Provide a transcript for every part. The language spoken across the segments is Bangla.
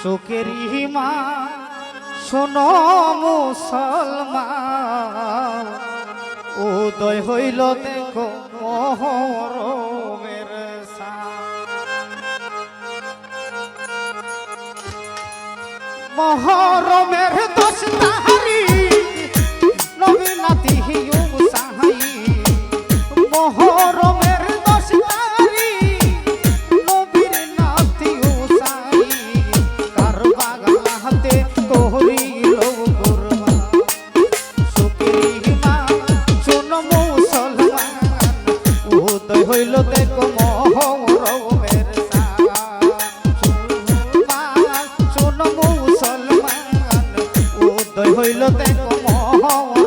শোকের হিমা শোনো মুসলমা উদয় হইল দেখো মহরমের মোহরমের দোষ হইল তে কম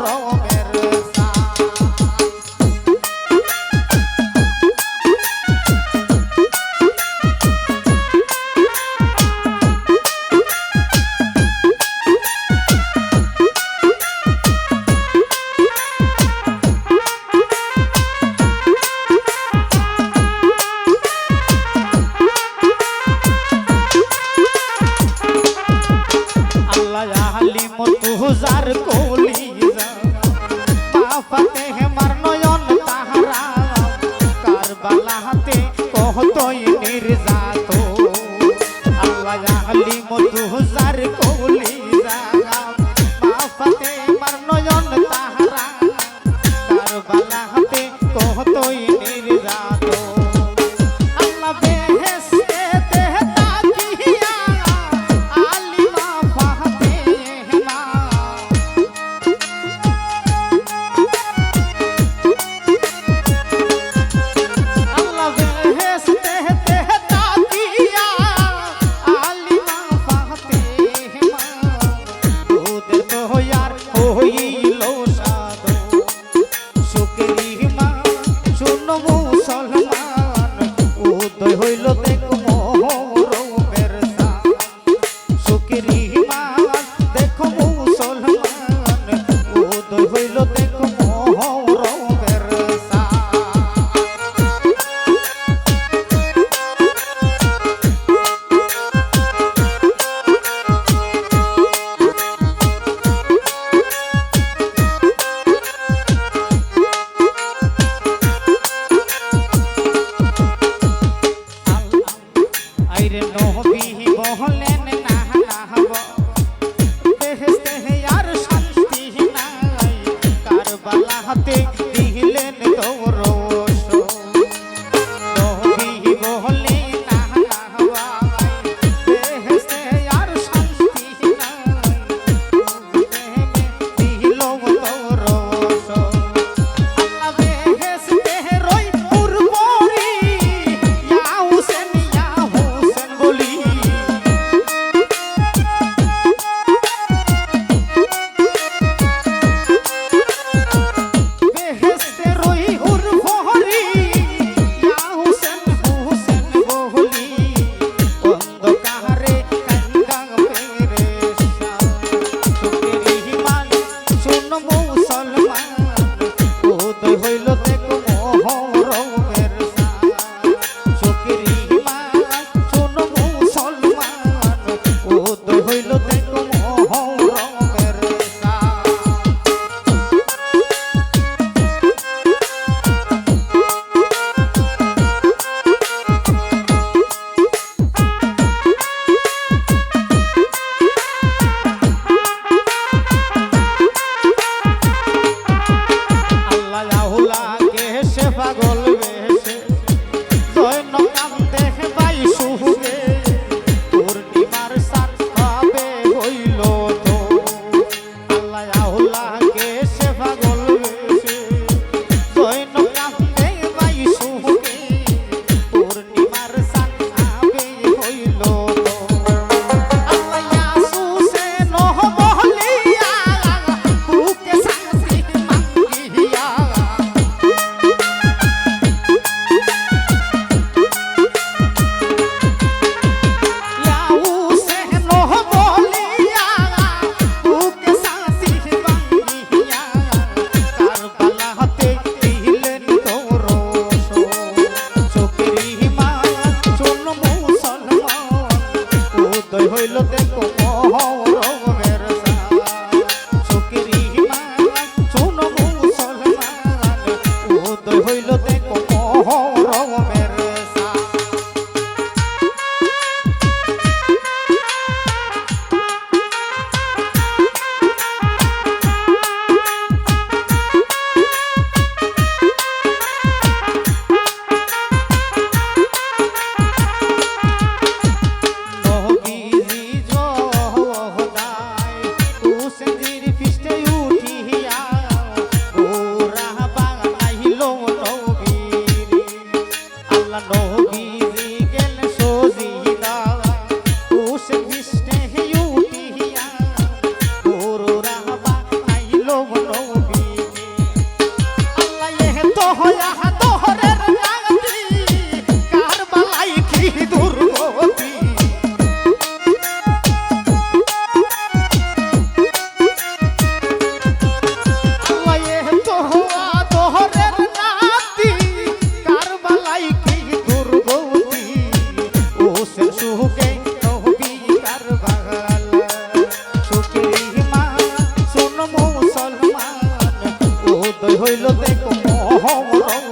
শহরের নাতি কারবালাই কি দুর্গতি? ও সে সুহকে হইল দেখো মহরম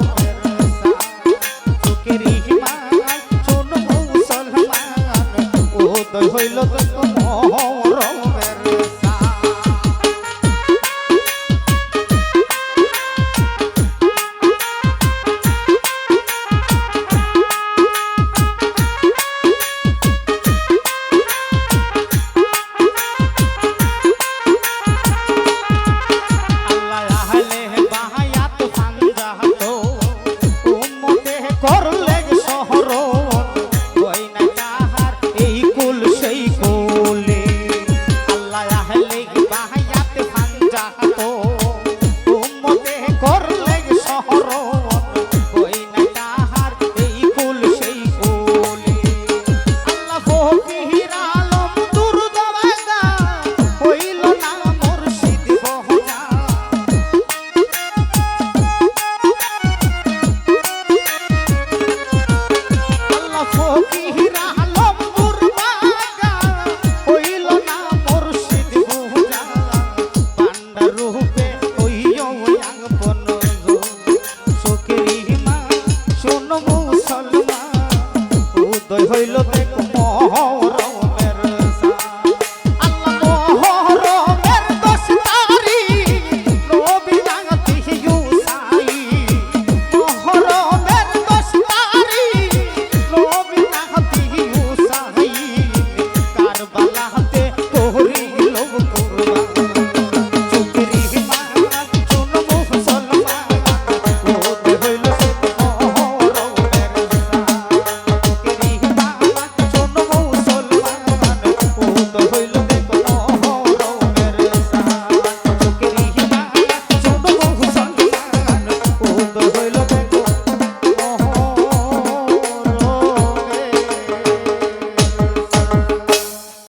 সুকেরি হিমা শোন মুসলমান ও দই হইল হইল দেখ